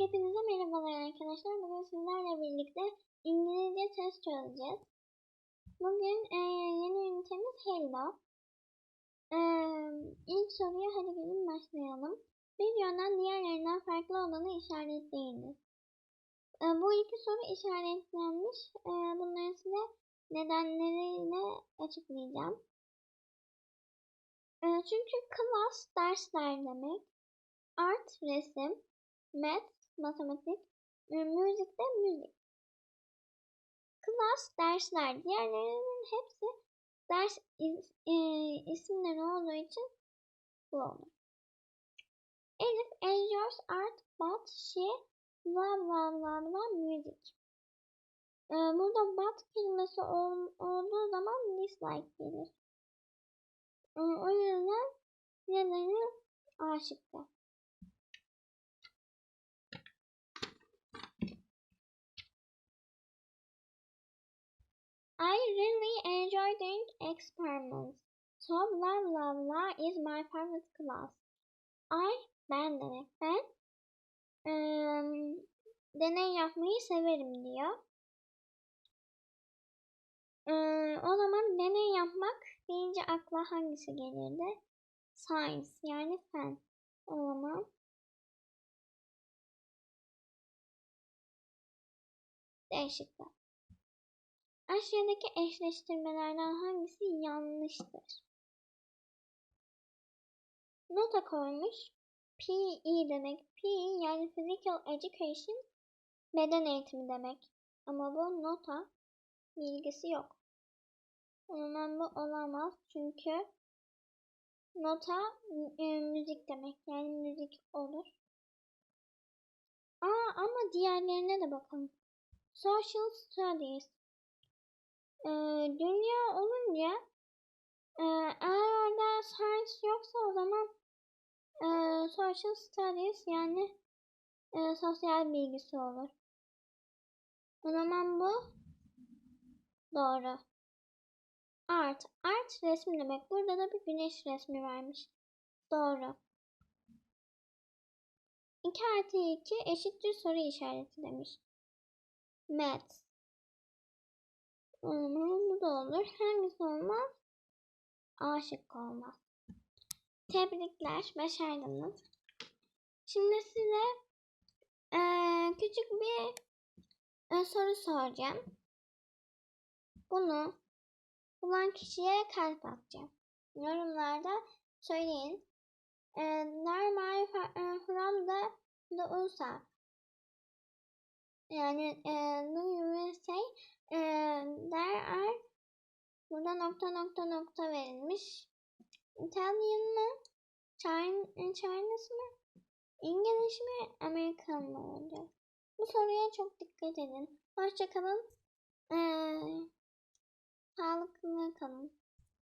Hepinize merhabalar arkadaşlar. Bugün sizlerle birlikte İngilizce test çözeceğiz. Bugün e, yeni ünitemiz Hello. E, ilk soruya hadi gelin başlayalım. Bir yönden diğerlerinden farklı olanı işaretleyiniz. E, bu iki soru işaretlenmiş. E, bunları size nedenleriyle açıklayacağım. E, çünkü class dersler demek. Art resim, math matematik, müzik de müzik. Class dersler. Diğerlerinin hepsi ders is, e, isimleri olduğu için bu olur. Elif enjoys art but she bla bla bla bla müzik. Ee, burada but kelimesi ol, olduğu zaman dislike gelir. Ee, o yüzden nedeni aşıktı. I really enjoy doing experiments. So blah blah blah is my favorite class. I ben demek ben ıı, deney yapmayı severim diyor. Ee, o zaman deney yapmak deyince akla hangisi gelirdi? Science yani fen. O zaman değişikler. Aşağıdaki eşleştirmelerden hangisi yanlıştır? Nota koymuş. PE demek. PE yani Physical Education beden eğitimi demek. Ama bu nota bilgisi yok. O zaman bu olamaz çünkü nota e, müzik demek. Yani müzik olur. Aa ama diğerlerine de bakalım. Social Studies e, dünya olunca e, eğer orada science yoksa o zaman e, social studies yani e, sosyal bilgisi olur. O zaman bu doğru. Art. Art resim demek. Burada da bir güneş resmi vermiş. Doğru. 2 artı 2 eşittir soru işareti demiş. Math. Bu da olur. Hangisi olmaz? A şıkkı olmaz. Tebrikler. Başardınız. Şimdi size e, küçük bir e, soru soracağım. Bunu bulan kişiye kalp atacağım. Yorumlarda söyleyin. E, Normal from the, the USA. Yani e, the USA e, there are burada nokta nokta nokta verilmiş. Italian mı? China, Chinese mı? İngiliz mi? Amerikan mı olacak? Bu soruya çok dikkat edin. Hoşçakalın. Ee, sağlıklı kalın.